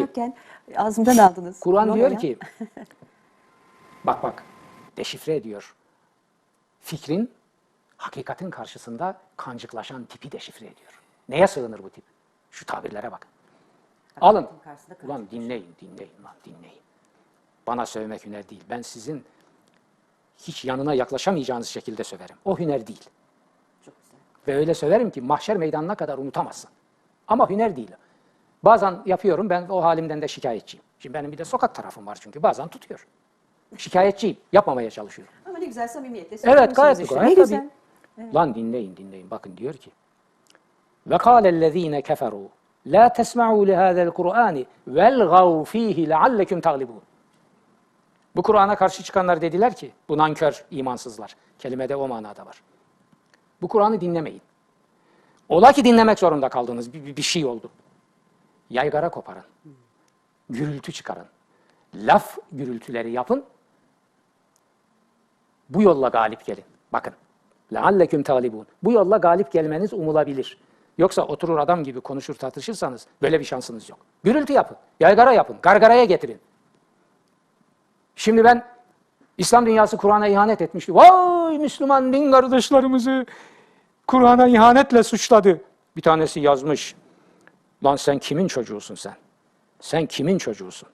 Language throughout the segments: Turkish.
ki ağzımdan aldınız. Kur'an diyor ya. ki bak bak deşifre ediyor. Fikrin hakikatin karşısında kancıklaşan tipi deşifre ediyor. Neye sığınır bu tip? Şu tabirlere bakın. Alın. Ulan dinleyin, dinleyin lan dinleyin. Bana sövmek hüner değil. Ben sizin hiç yanına yaklaşamayacağınız şekilde söverim. O hüner değil. Çok güzel. Ve öyle söverim ki mahşer meydanına kadar unutamazsın. Ama hüner değil. Bazen yapıyorum ben o halimden de şikayetçiyim. Şimdi benim bir de sokak tarafım var çünkü bazen tutuyor. Şikayetçiyim. Yapmamaya çalışıyorum. Ama ne güzel samimiyetle Evet gayet gayet Ne güzel. Lan dinleyin dinleyin bakın diyor ki. Ve kâlellezîne keferû la tesma'û lihâzel Kur'âni velgâv fîhî lealleküm taglibûn. Bu Kur'an'a karşı çıkanlar dediler ki, bu nankör imansızlar. Kelimede o manada var. Bu Kur'an'ı dinlemeyin. Ola ki dinlemek zorunda kaldınız, bir- bir şey oldu Yaygara koparın. Gürültü çıkarın. Laf gürültüleri yapın. Bu yolla galip gelin. Bakın. لَعَلَّكُمْ تَغْلِبُونَ Bu yolla galip gelmeniz umulabilir. Yoksa oturur adam gibi konuşur tartışırsanız böyle bir şansınız yok. Gürültü yapın, yaygara yapın, gargaraya getirin. Şimdi ben İslam dünyası Kur'an'a ihanet etmişti. Vay Müslüman din kardeşlerimizi Kur'an'a ihanetle suçladı. Bir tanesi yazmış. Lan sen kimin çocuğusun sen? Sen kimin çocuğusun?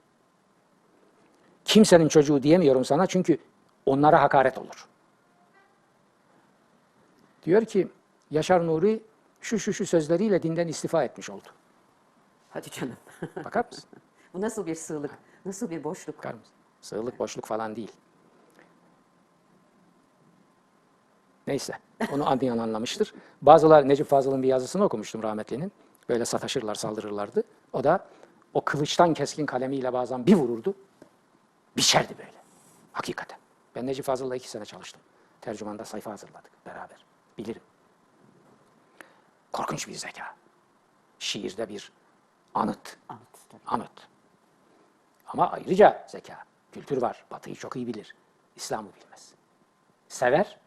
Kimsenin çocuğu diyemiyorum sana çünkü onlara hakaret olur. Diyor ki Yaşar Nuri şu şu şu sözleriyle dinden istifa etmiş oldu. Hadi canım. Bakar mısın? Bu nasıl bir sığlık? Nasıl bir boşluk? Bakar mısın? Sığlık boşluk falan değil. Neyse. Onu anlayan anlamıştır. Bazılar Necip Fazıl'ın bir yazısını okumuştum rahmetlinin. Böyle sataşırlar, saldırırlardı. O da o kılıçtan keskin kalemiyle bazen bir vururdu. Biçerdi böyle. Hakikaten. Ben Necip Fazıl'la iki sene çalıştım. Tercümanda sayfa hazırladık beraber. Bilirim. Korkunç bir zeka. Şiirde bir anıt. Tabii. Anıt. Ama ayrıca zeka, kültür var. Batıyı çok iyi bilir. İslam'ı bilmez. Sever,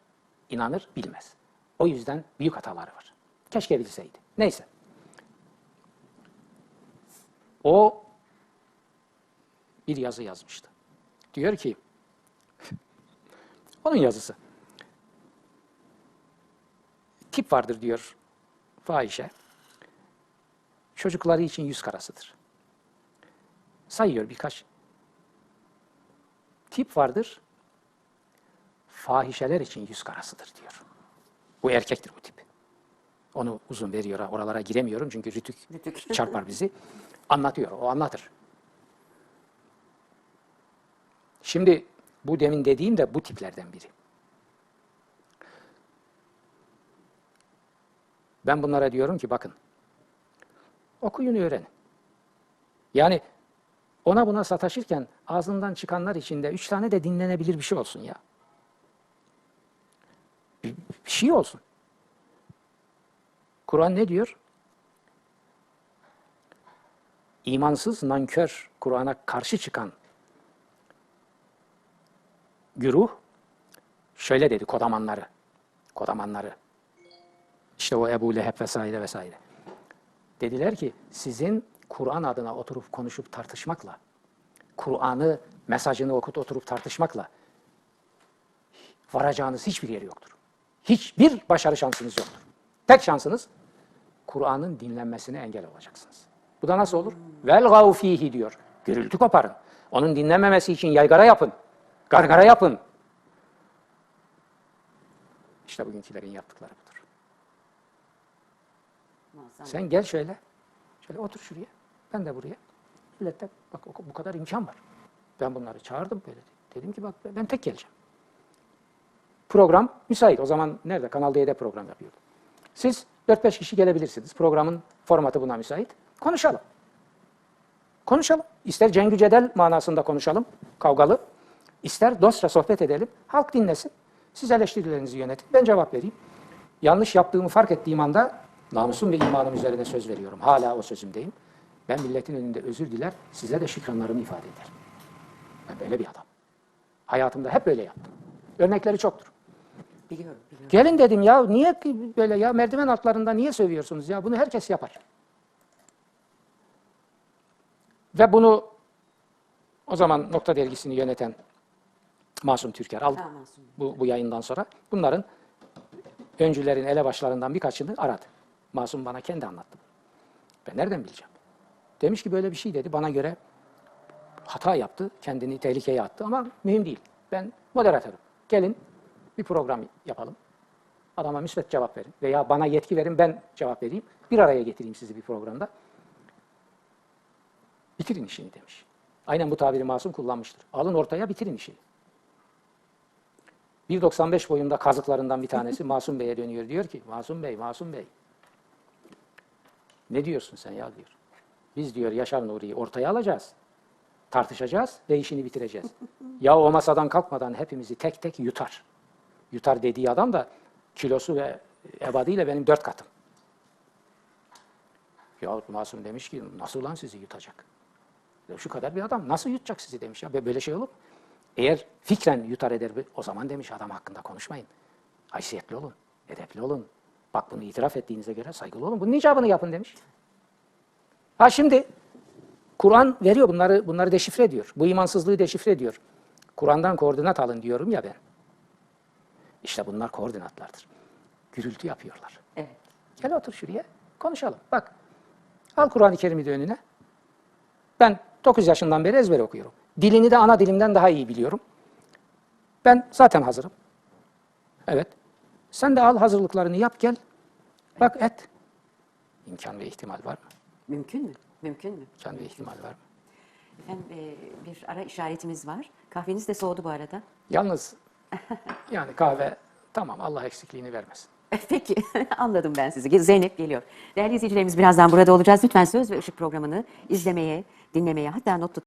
inanır, bilmez. O yüzden büyük hataları var. Keşke bilseydi. Neyse. O bir yazı yazmıştı. Diyor ki, onun yazısı. Tip vardır diyor fahişe. Çocukları için yüz karasıdır sayıyor birkaç tip vardır. Fahişeler için yüz karasıdır diyor. Bu erkektir bu tip. Onu uzun veriyor. Oralara giremiyorum çünkü rütük, Rütük. çarpar bizi. Anlatıyor. O anlatır. Şimdi bu demin dediğim de bu tiplerden biri. Ben bunlara diyorum ki bakın. Okuyun öğrenin. Yani ona buna sataşırken ağzından çıkanlar içinde üç tane de dinlenebilir bir şey olsun ya. Bir, bir şey olsun. Kur'an ne diyor? İmansız, nankör, Kur'an'a karşı çıkan güruh şöyle dedi kodamanları. Kodamanları. İşte o Ebu Leheb vesaire vesaire. Dediler ki sizin Kur'an adına oturup konuşup tartışmakla, Kur'an'ı, mesajını okut oturup tartışmakla varacağınız hiçbir yeri yoktur. Hiçbir başarı şansınız yoktur. Tek şansınız Kur'an'ın dinlenmesine engel olacaksınız. Bu da nasıl olur? Vel fihi diyor. Gürültü koparın. Onun dinlenmemesi için yaygara yapın. Gargara yapın. İşte bugünkülerin yaptıkları budur. Muazzam. Sen gel şöyle. Şöyle otur şuraya. Ben de buraya. Millette bak bu kadar imkan var. Ben bunları çağırdım böyle. Dedim ki bak ben tek geleceğim. Program müsait. O zaman nerede? Kanal D'de program yapıyordum. Siz 4-5 kişi gelebilirsiniz. Programın formatı buna müsait. Konuşalım. Konuşalım. İster cengü cedel manasında konuşalım, kavgalı. İster dostça sohbet edelim. Halk dinlesin. Siz eleştirilerinizi yönetin. Ben cevap vereyim. Yanlış yaptığımı fark ettiğim anda namusum ve imanım üzerine söz veriyorum. Hala o sözümdeyim. Ben milletin önünde özür diler, size de şükranlarımı ifade ederim. Ben böyle bir adam. Hayatımda hep böyle yaptım. Örnekleri çoktur. Biliyorum, biliyorum. Gelin dedim ya niye böyle ya merdiven altlarında niye sövüyorsunuz ya bunu herkes yapar. Ve bunu o zaman Nokta Dergisi'ni yöneten Masum Türker aldı. Ha, Masum. Bu, bu yayından sonra. Bunların öncülerin elebaşlarından birkaçını aradı. Masum bana kendi anlattı. Ben nereden bileceğim? Demiş ki böyle bir şey dedi. Bana göre hata yaptı. Kendini tehlikeye attı ama mühim değil. Ben moderatörüm. Gelin bir program yapalım. Adama müsbet cevap verin. Veya bana yetki verin ben cevap vereyim. Bir araya getireyim sizi bir programda. Bitirin işini demiş. Aynen bu tabiri Masum kullanmıştır. Alın ortaya bitirin işini. 1.95 boyunda kazıklarından bir tanesi Masum Bey'e dönüyor. Diyor ki Masum Bey, Masum Bey. Ne diyorsun sen ya diyor. Biz diyor Yaşar Nuri'yi ortaya alacağız. Tartışacağız ve işini bitireceğiz. ya o masadan kalkmadan hepimizi tek tek yutar. Yutar dediği adam da kilosu ve ebadıyla benim dört katım. Ya Masum demiş ki nasıl lan sizi yutacak? Şu kadar bir adam nasıl yutacak sizi demiş ya. Böyle şey olur? Eğer fikren yutar eder o zaman demiş adam hakkında konuşmayın. Haysiyetli olun, edepli olun. Bak bunu itiraf ettiğinize göre saygılı olun. Bunun icabını yapın demiş. Ha şimdi Kur'an veriyor bunları bunları deşifre ediyor. Bu imansızlığı deşifre ediyor. Kur'an'dan koordinat alın diyorum ya ben. İşte bunlar koordinatlardır. Gürültü yapıyorlar. Evet. Gel otur şuraya konuşalım. Bak al Kur'an-ı Kerim'i de önüne. Ben 9 yaşından beri ezber okuyorum. Dilini de ana dilimden daha iyi biliyorum. Ben zaten hazırım. Evet. Sen de al hazırlıklarını yap gel. Bak et. İmkan ve ihtimal var mı? Mümkün mü? Mümkün mü? İmkan ve ihtimal var mı? Hem e, bir ara işaretimiz var. Kahveniz de soğudu bu arada. Yalnız yani kahve tamam Allah eksikliğini vermesin. Peki anladım ben sizi. Zeynep geliyor. Değerli izleyicilerimiz birazdan burada olacağız. Lütfen Söz ve Işık programını izlemeye, dinlemeye hatta not tut-